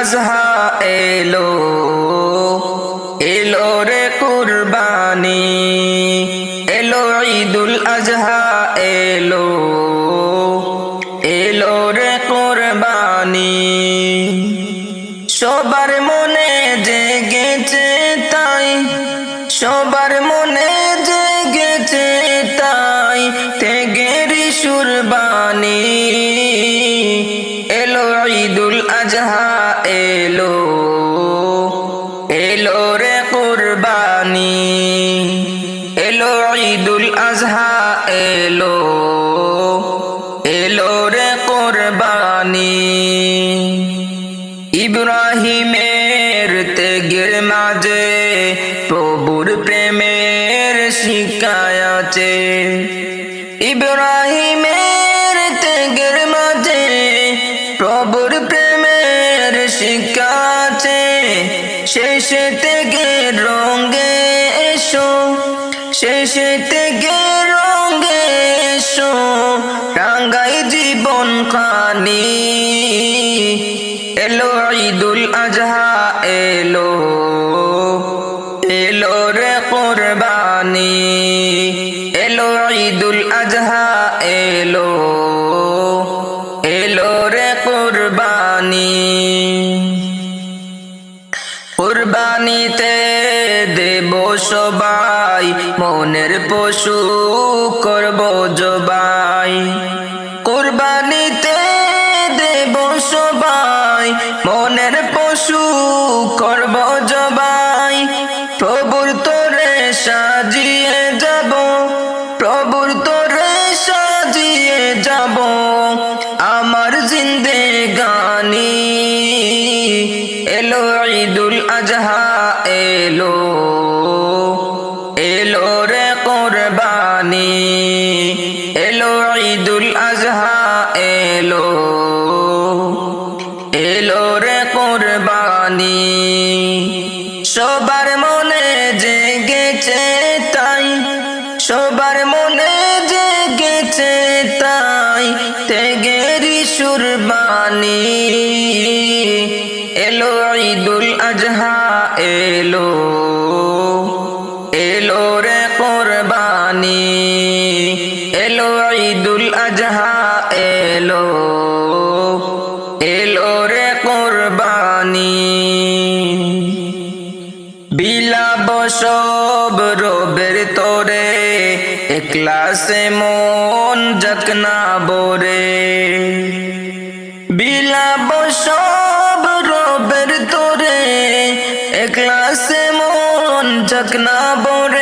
আজহা এলো এলো রে কুরবানি, এলো ঈদুল আজহা এলো এলো রে কুরবানি। সবার মনে জেগেছে তাই, সবার মনে কুরবানি এলো ঈদুল আজহা, এলো। এলো রে কুরবানি। ইব্রাহিমের তেগের মাঝে প্রভুর প্রেমের শিকায়াছে ইব্রাহিমের শেষে থেকে রঙ্গে এসো, শেষে থেকে রঙ্গে এসো টাঙ্গাই জীবন খানি। এলো ঈদুল আজহা, এলো এলো রে কোরবানি। এলো ঈদুল আজহা, এলো এলো রে কোরবানি। কুরবানিতে দেব সবাই, মনের পশু করব জবাই। কুরবানিতে দেব সবাই, মনের পশু করব জবাই। প্রভুর তোরে সাজিয়ে যাব, প্রভুর তোরে সাজিয়ে যাব। আমার জিন্দে গানি এলো ঈদুল আজহা। কোরবানি এলো ঈদুল আজহা, এলো এলো রে কোরবানি। সবার মনে জেগেছে তাই, সবার মনে জেগেছে তাই, তেগেরি সুরবানি। এলো ঈদুল আজহা, এলো এলো ঈদুল আজহা, এলো এলো রে কোরবানি। বিলাব সব রবের তোরে একলাসে মন যকনা বোরে বিলাব সব রবের তোরে একলাসে মন যকনা বোরে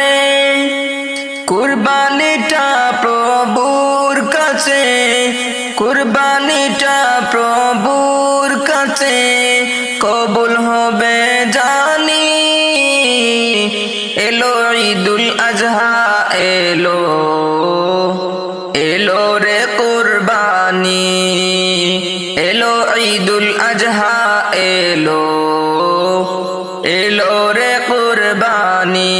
কাছে, কুরবানিটা প্রভুর কাছে, কবুল হবে জানি। এলো ঈদুল আজহা, এলো এলো রে কুরবানি। এলো ঈদুল আজহা, এলো এলো রে কুরবানি।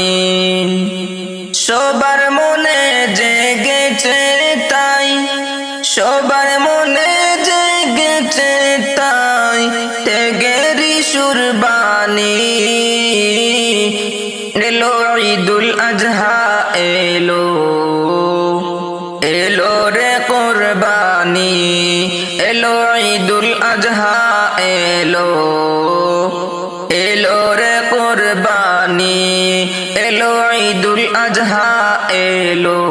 সবার মনে জেগেছে ঈদুল আজহা এলো এলো রে কোরবানি। এলো ঈদুল আজহা এলো এলো রে কোরবানি। এলো ঈদুল আজহা এলো।